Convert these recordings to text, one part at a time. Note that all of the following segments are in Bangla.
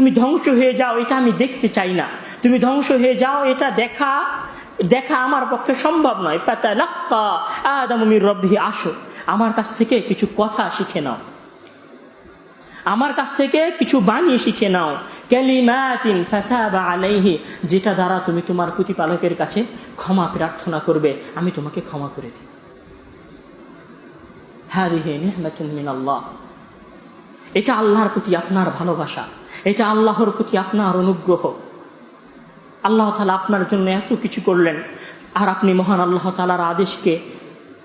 তুমি ধ্বংস হয়ে যাও, এটা আমি দেখতে চাই না। তুমি ধ্বংস হয়ে যাও, এটা দেখা দেখা আমার পক্ষে সম্ভব নয়। ফাতালাক্কা আদম মির রব্বিহি আসো, আমার কাছ থেকে কিছু কথা শিখে নাও। আমার কাছ থেকে কিছু বানিয়ে শিখে নাও। ক্যালিমাতিন ফাতাবা আলাইহি, যেটা দ্বারা তুমি তোমার প্রতিপালকের কাছে ক্ষমা প্রার্থনা করবে। আমি তোমাকে ক্ষমা করে দিই। হাদিহি নিহমাতুন মিন আল্লাহ এটা আল্লাহর প্রতি আপনার ভালোবাসা। এটা আল্লাহর প্রতি আপনার অনুগ্রহ। আল্লাহ তালা আপনার জন্য এত কিছু করলেন। আর আপনি মহান আল্লাহ তালার আদেশকে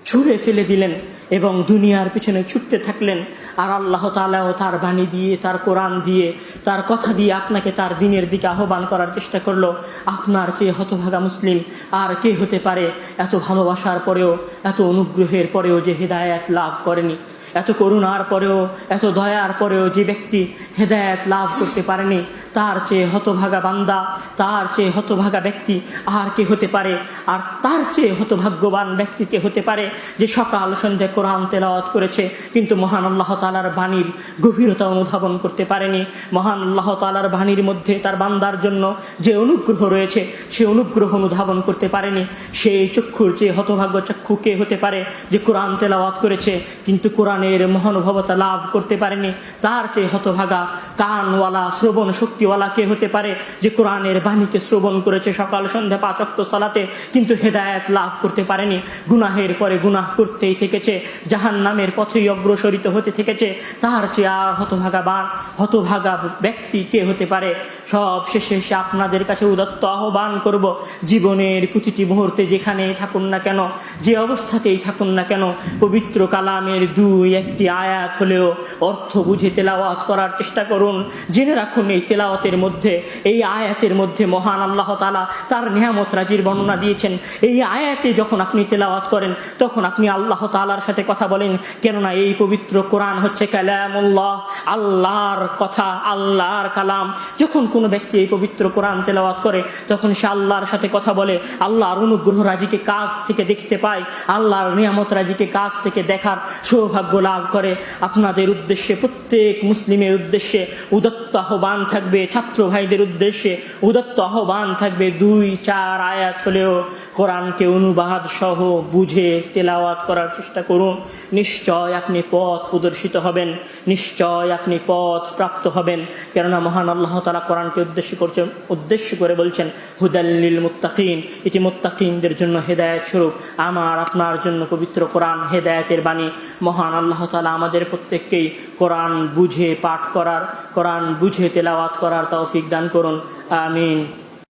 ছুঁড়ে ফেলে দিলেন এবং দুনিয়ার পিছনে ছুটতে থাকলেন। আর আল্লাহ তালাও তার বাণী দিয়ে, তার কোরআন দিয়ে, তার কথা দিয়ে আপনাকে তার দিনের দিকে আহ্বান করার চেষ্টা করল। আপনার চেয়ে হতভাগা মুসলিম আর কে হতে পারে? এত ভালোবাসার পরেও, এত অনুগ্রহের পরেও যে হেদায়েত লাভ করেনি। এত করুণার পরেও, এত দয়ার পরেও যে ব্যক্তি হেদায়েত লাভ করতে পারেনি, তার চেয়ে হতভাগা বান্দা, তার চেয়ে হতভাগা ব্যক্তি আর কে হতে পারে? আর তার চেয়ে হতভাগ্যবান ব্যক্তি কে হতে পারে? যে সকাল সন্ধ্যে কোরআন তেলাওয়াত করেছে, কিন্তু মহান আল্লাহ তালার বাণীর গভীরতা অনুধাবন করতে পারেনি। মহান আল্লাহ তালার বাণীর মধ্যে তার বান্দার জন্য যে অনুগ্রহ রয়েছে, সে অনুগ্রহ অনুধাবন করতে পারেনি। সেই চক্ষুর চেয়ে হতভাগ্য চক্ষু কে হতে পারে যে কোরআন তেলাওয়াত করেছে, কিন্তু কোরআনের মহানুভবতা লাভ করতে পারেনি? তার চেয়ে হতভাগা কানওয়ালা, শ্রবণ শক্তিওয়ালা কে হতে পারে যে কোরআনের বাণীকে শ্রবণ করেছে সকাল সন্ধ্যা পাচক্ত সালাতে, কিন্তু হেদায়েত লাভ করতে পারেনি? গুনাহের পরে গুনাহ করতেই থেকেছে জাহান নামের পথেই অগ্রসরিত হতে থেকেছে। তার চেয়ে আর হতভাগা বান, হতভাগা ব্যক্তি কে হতে পারে? সব শেষে এসে আপনাদের কাছে উদত্ত আহ্বান করব, জীবনের প্রতিটি মুহূর্তে যেখানেই থাকুন না কেন, যে অবস্থাতেই থাকুন না কেন, পবিত্র কালামের দুই একটি আয়াত হলেও অর্থ বুঝে তেলাওয়াত করার চেষ্টা করুন। জেনে রাখুন এই তেলাওয়াতের মধ্যে, এই আয়াতের মধ্যে মহান আল্লাহ তালা তার নিয়ামত রাজির বর্ণনা দিয়েছেন। এই আয়াতে যখন আপনি তেলাওয়াত করেন তখন আপনি আল্লাহ তালার সাথে কথা বলেন, কেননা এই পবিত্র কোরআন হচ্ছে কালামুল্লাহ, আল্লাহর কথা, আল্লাহর কালাম। যখন কোনো ব্যক্তি এই পবিত্র কোরআন তেলাওয়াত করে, তখন সে আল্লাহর সাথে কথা বলে, আল্লাহর অনুগ্রহ রাজিকে কাজ থেকে দেখতে পায়, আল্লাহর নিয়ামত রাজিকে কাজ থেকে দেখার সৌভাগ্য লাভ করে। আপনাদের উদ্দেশ্যে, প্রত্যেক মুসলিমের উদ্দেশ্যে উদত্ত আহ্বান থাকবে, ছাত্র ভাইদের উদ্দেশ্যে উদত্ত আহ্বান থাকবে। দুই, চার আয়াত হলেও কোরআনকে অনুবাদ সহ বুঝে তেলাওয়াত করার চেষ্টা করুন। নিশ্চয় আপনি পথ প্রদর্শিত হবেন। নিশ্চয় আপনি পথ প্রাপ্ত হবেন। কেননা মহান আল্লাহ তালা কোরআনকে উদ্দেশ্য করছেন উদ্দেশ্য করে বলছেন হুদাল্লিল মুত্তাকিন। এটি মুত্তাকিনদের জন্য হেদায়ত স্বরূপ। আমার, আপনার জন্য পবিত্র কোরআন হেদায়তের বাণী। মহান আল্লাহ তালা আমাদের প্রত্যেককেই কোরআন বুঝে পাঠ করার, কোরআন বুঝে তেলাওয়াত করার তৌফিক দান করুন। আমিন।